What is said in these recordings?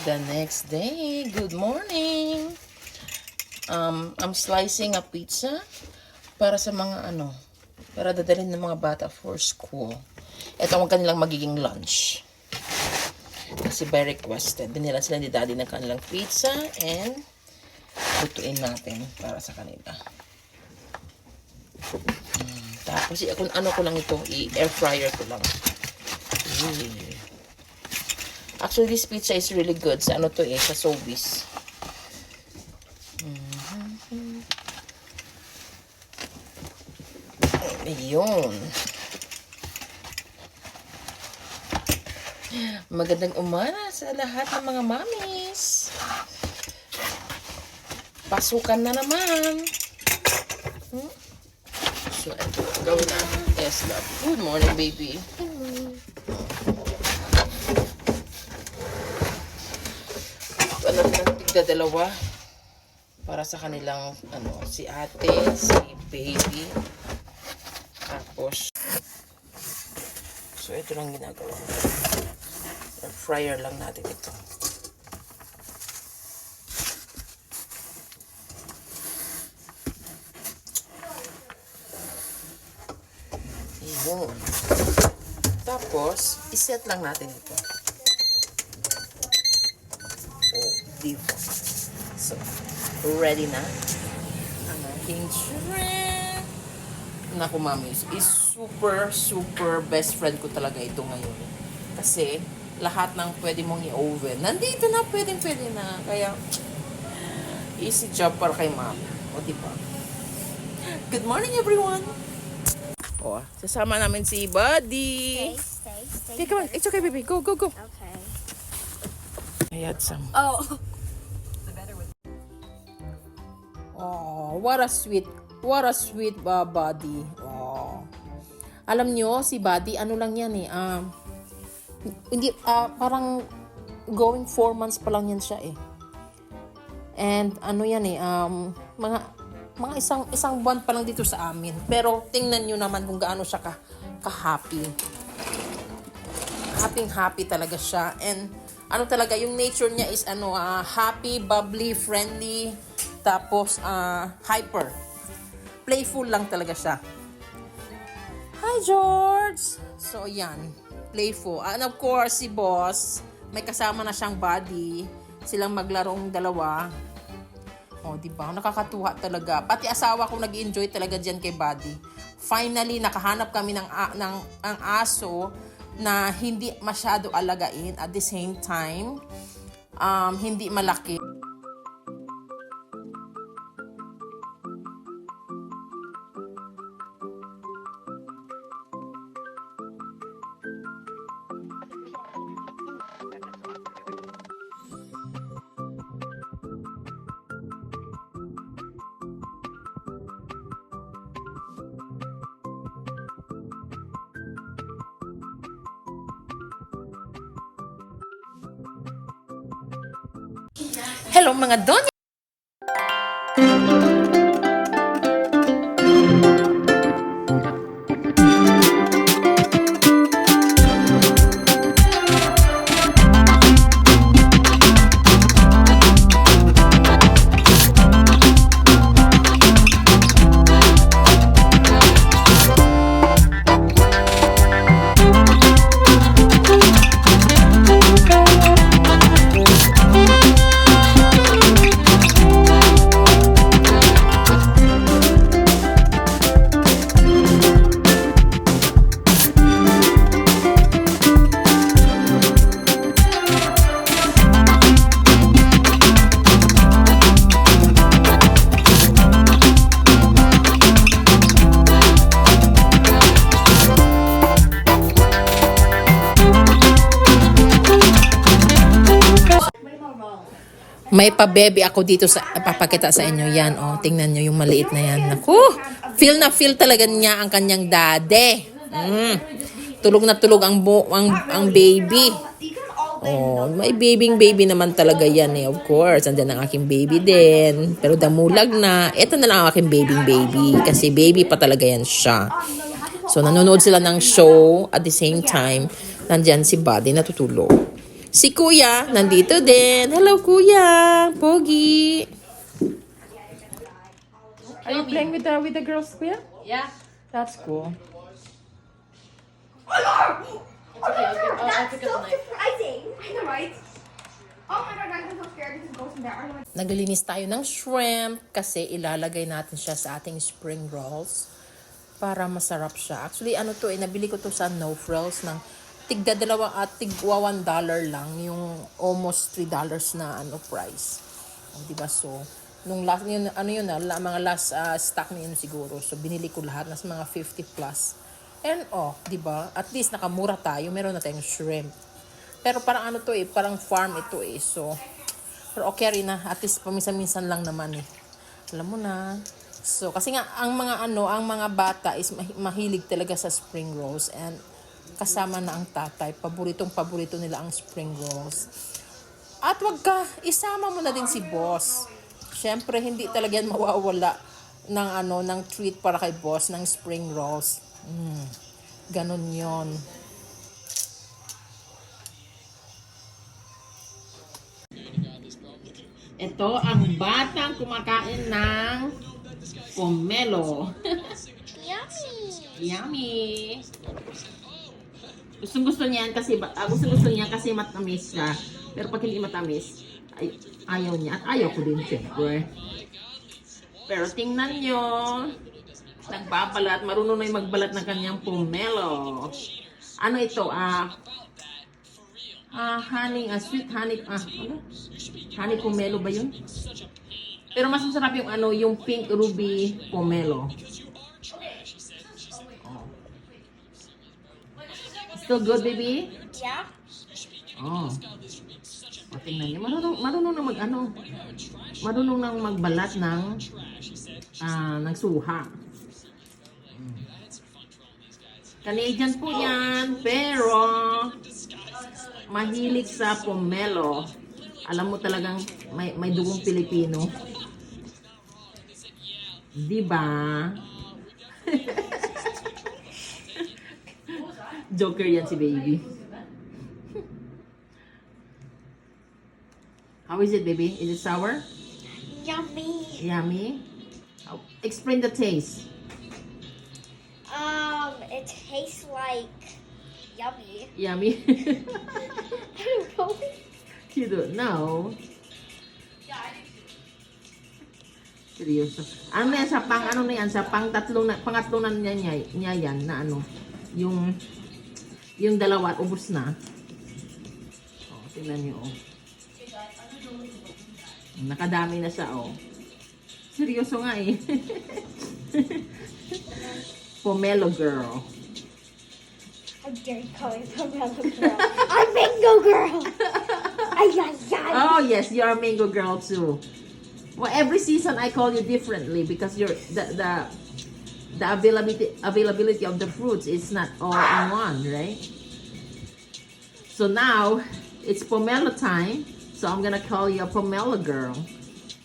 The next day, good morning. Um, I'm slicing a pizza para sa mga ano, para dadalhin ng mga bata for school. Ito ang kanilang magiging lunch. Kasi by requested, binila sila ni daddy ng kanilang pizza and lutuin natin para sa kanila. Mm, tapos, kung ano ko lang ito, i-air fryer ko lang. Mm. Actually, this pizza is really good. Sa ano to eh, sa Sobeys. Mhm. Ayun. Magandang umana sa lahat ng mga mamis. Pasukan na naman. Hmm? So, ito. Gawin na. Yes, love. Good morning, baby. Ano na tigda dalawa para sa kanilang ano si ate, si baby. Tapos So ito lang ginagawa. Air fryer lang natin ito. Yun. Tapos, iset lang natin ito. Oh, diba? So, ready na ang ating shrimp. Naku, mami, is super, super best friend ko talaga ito ngayon. Kasi, lahat ng pwede mong i-oven, nandito na, pwede, pwede na. Kaya, easy job para kay mami. O, diba? Good morning, everyone! O, sasama namin si Buddy. Stay, stay, stay. Okay, come on. It's okay, baby. Go, go, go. Okay. I had some. Oh. Oh, what a sweet, what a sweet uh, body. Oh. Alam nyo, si Buddy, ano lang yan eh, um, hindi, ah, parang going four months pa lang yan siya eh. And ano yan eh, um, mga, mga isang, isang buwan pa lang dito sa amin. Pero tingnan nyo naman kung gaano siya ka, ka-happy. Happy happy talaga siya. And ano talaga, yung nature niya is ano, ah, happy, bubbly, friendly, tapos ah, hyper. Playful lang talaga siya. Hi, George! So, yan. Playful. And of course, si boss, may kasama na siyang body. Silang maglarong dalawa. Oh, di ba? Nakakatuwa talaga. Pati asawa ko nag enjoy talaga diyan kay Buddy. Finally, nakahanap kami ng, a- ng ang aso na hindi masyado alagain at the same time um, hindi malaki. Hello mga Donya! May pabebe ako dito sa papakita sa inyo yan. Oh, tingnan nyo yung maliit na yan. Naku, feel na feel talaga niya ang kanyang dade. Mm. Tulog na tulog ang, bu- ang, ang baby. Oh, may babying baby naman talaga yan eh. Of course, andyan ang aking baby din. Pero damulag na. Ito na lang ang aking babying baby. Kasi baby pa talaga yan siya. So, nanonood sila ng show at the same time, nandyan si Buddy natutulog. Si Kuya, nandito din. Hello, Kuya. Pogi. Are you playing with the, with the girls, Kuya? Yeah. That's cool. It's okay. I'll, I'll, I'll That's pick up so the knife. surprising. I know, right? Oh my god, guys, I'm so scared because goes in there. Naglilinis tayo ng shrimp kasi ilalagay natin siya sa ating spring rolls para masarap siya. Actually, ano to eh, nabili ko to sa No Frills ng tigda dalawa at tigwa one dollar lang yung almost three dollars na ano price. O, diba? So, nung last, yun, ano yun na, la- mga last ah, stock na yun siguro. So, binili ko lahat nas mga 50 plus. And oh, di ba? At least nakamura tayo. Meron na tayong shrimp. Pero parang ano to eh, parang farm ito eh. So, pero okay rin na. At least paminsan-minsan lang naman eh. Alam mo na. So, kasi nga, ang mga ano, ang mga bata is mahi- mahilig talaga sa spring rolls. And kasama na ang tatay. Paboritong paborito nila ang spring rolls. At wag ka, isama mo na din si boss. Siyempre, hindi talaga yan mawawala ng ano, ng treat para kay boss ng spring rolls. Mm, ganon yon. Ito ang batang kumakain ng pomelo. Yummy. Yummy! Gustong gusto niyan kasi ba- ah, gusto gusto niya kasi matamis siya. Pero pag hindi matamis, ay, ayaw niya. At ayaw ko din syempre. Pero tingnan nyo, nagbabalat, marunong na yung magbalat ng kanyang pomelo. Ano ito? Ah, ah honey, ah, sweet honey, ah, ano? Honey pomelo ba yun? Pero mas masarap yung ano, yung pink ruby pomelo. Still good, baby? Yeah. Oh. O, tingnan niyo. Marunong, marunong na mag, ano, marunong nang magbalat ng, ah, ng suha. Mm. Canadian po yan, pero mahilig sa pomelo. Alam mo talagang may, may dugong Pilipino. Di ba? Joker yan si baby. How is it, baby? Is it sour? Yummy. Yummy? Oh, explain the taste. Um, it tastes like yummy. Yummy? I don't know. you don't know. Seryoso. Ano na yan sa pang, ano na yan, sa pang tatlong, na, pangatlong na niya, niya, niya yan, na ano, yung, yung dalawa, ubos na. Oh, tingnan niyo, oh. Nakadami na siya, oh. Seryoso nga eh. Pomelo girl. How dare call me Pomelo girl? I'm Mango girl. ay, ay, ay. Oh yes, you're a mango girl too. Well, every season I call you differently because you're the the the availability availability of the fruits is not all in one, right? So now it's pomelo time, so I'm gonna call you a pomelo girl.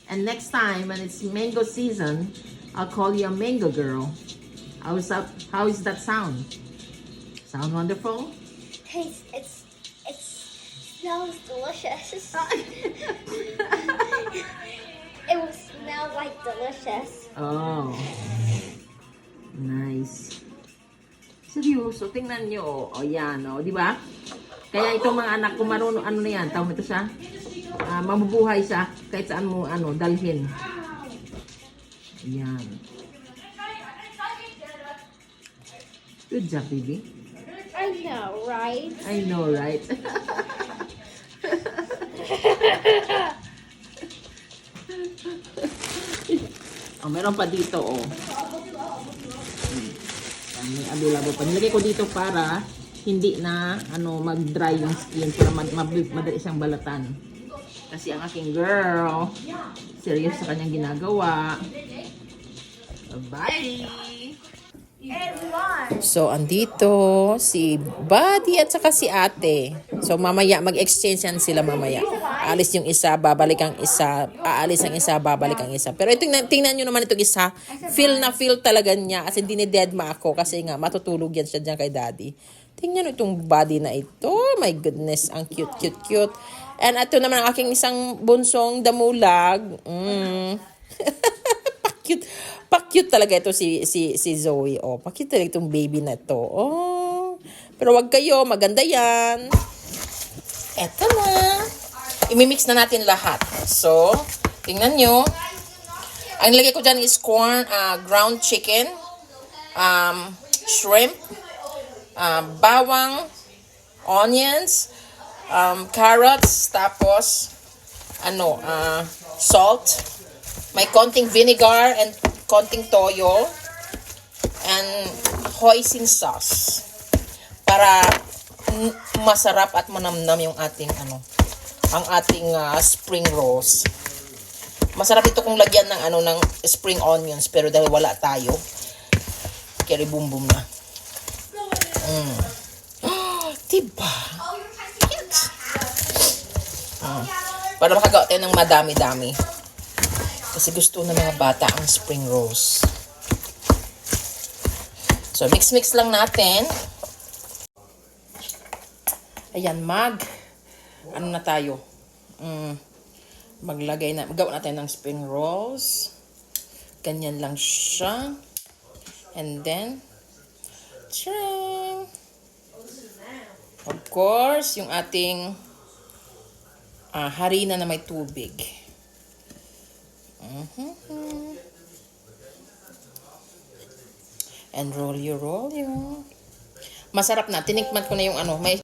And next time when it's mango season, I'll call you a mango girl. How is that? How is that sound? Sound wonderful? Tastes, it's, it smells delicious. it will smell like delicious. Oh. Nice. Seryoso, tingnan nyo. O, oh, yan, o. Di ba? Kaya itong mga anak ko marunong, ano na yan, tawag ito siya? Ah, mabubuhay siya kahit saan mo, ano, dalhin. Yan. Good job, baby. I know, right? I know, right? oh, meron pa dito, oh. Hmm. May available pa. Nilagay ko dito para hindi na ano mag-dry yung skin para mad mad- madali siyang balatan. Kasi ang aking girl, serious sa kanyang ginagawa. Bye! Everyone. So, andito si Buddy at saka si ate. So, mamaya, mag-exchange yan sila mamaya. Aalis yung isa, babalik ang isa. Aalis ang isa, babalik ang isa. Pero tingnan, tingnan nyo naman itong isa. Feel na feel talaga niya. As in, dinidedma ako kasi nga, matutulog yan siya dyan kay daddy. Tingnan itong body na ito. My goodness, ang cute, cute, cute. And ito naman ang aking isang bunsong damulag. Mm. pa-cute. Pa-cute talaga ito si, si, si Zoe. Oh, pa-cute talaga itong baby na ito. Oh. Pero wag kayo, maganda yan. Eto na. Imimix na natin lahat. So, tingnan nyo. Ang nilagay ko dyan is corn, ah, ground chicken, um, shrimp, ah, bawang, onions, um, carrots, tapos, ano, ah, salt, may konting vinegar and konting toyo, and hoisin sauce. Para masarap at manamnam yung ating, ano, ang ating ah, spring rolls. Masarap ito kung lagyan ng ano ng spring onions pero dahil wala tayo, kaya boom na. Mm. diba? Yes. Mm. Para makagawa tayo ng madami-dami. Kasi gusto ng mga bata ang spring rolls. So, mix-mix lang natin. Ayan, mag. Ano na tayo? Mm, maglagay na, magawa natin ng spring rolls. Ganyan lang siya. And then, tring! Course, yung ating ah, harina na may tubig. Mhm. And roll you, roll you. Masarap na. Tinikman ko na yung ano. May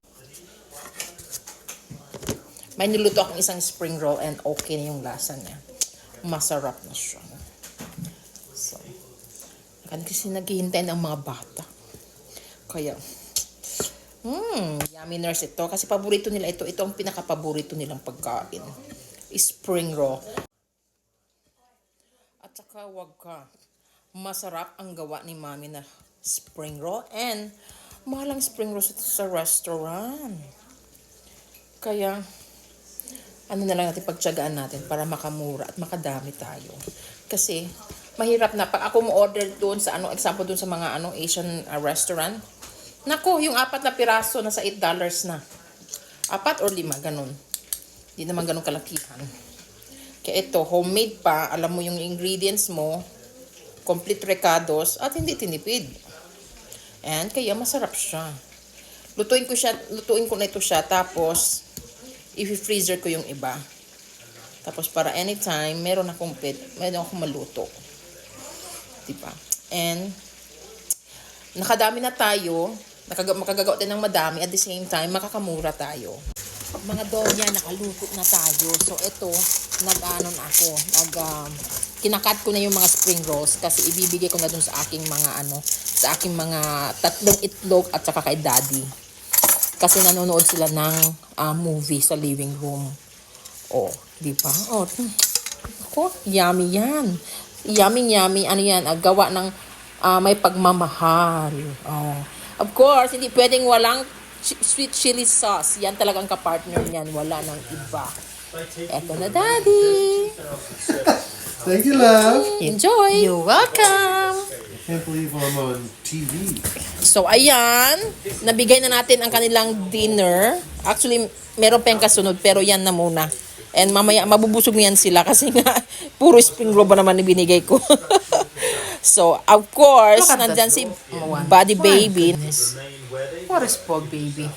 may niluto akong isang spring roll and okay na yung lasa niya. Masarap na siya. So, kasi naghihintay ng mga bata. Kaya, hmm, yummy nurse ito. Kasi paborito nila ito. Ito ang pinaka-paborito nilang pagkain. Spring roll. At saka wag ka. Masarap ang gawa ni mami na spring roll. And, mahal ang spring roll sa, restaurant. Kaya, ano na lang natin pagtsagaan natin para makamura at makadami tayo. Kasi, mahirap na. Pag ako mo order doon sa ano, example doon sa mga ano, Asian uh, restaurant, nako, yung apat na piraso nasa 8 dollars na. Apat or lima, ganun. Hindi naman ganun kalakihan. Kaya ito, homemade pa, alam mo yung ingredients mo, complete recados, at hindi tinipid. And kaya masarap siya. Lutuin ko siya, lutuin ko na ito siya, tapos, i-freezer ko yung iba. Tapos para anytime, meron akong pet, meron akong maluto. Diba? And, nakadami na tayo, nakaga, makagagawa tayo ng madami, at the same time, makakamura tayo. Mga donya, nakaluto na tayo. So, ito, nag-ano na ako, nag, um, kinakat ko na yung mga spring rolls kasi ibibigay ko na dun sa aking mga ano, sa aking mga tatlong itlog at saka kay daddy. Kasi nanonood sila ng ah, movie sa living room. Oh, di ba? Oh, ako, yummy yan. Yummy, yummy. Ano yan? ah, gawa ng ah, may pagmamahal. Oh. Of course, hindi pwedeng walang sweet chili sauce. Yan talagang kapartner niyan. Wala nang iba. Eto na, Daddy. Thank you, love. Enjoy. You're welcome. Can't believe I'm on TV. So, ayan. Nabigay na natin ang kanilang dinner. Actually, meron pa yung kasunod, pero yan na muna. And mamaya, mabubusog yan sila kasi nga, puro spring roll ba naman ibinigay ko. so, of course, nandyan si Buddy Baby. What is Pog Baby?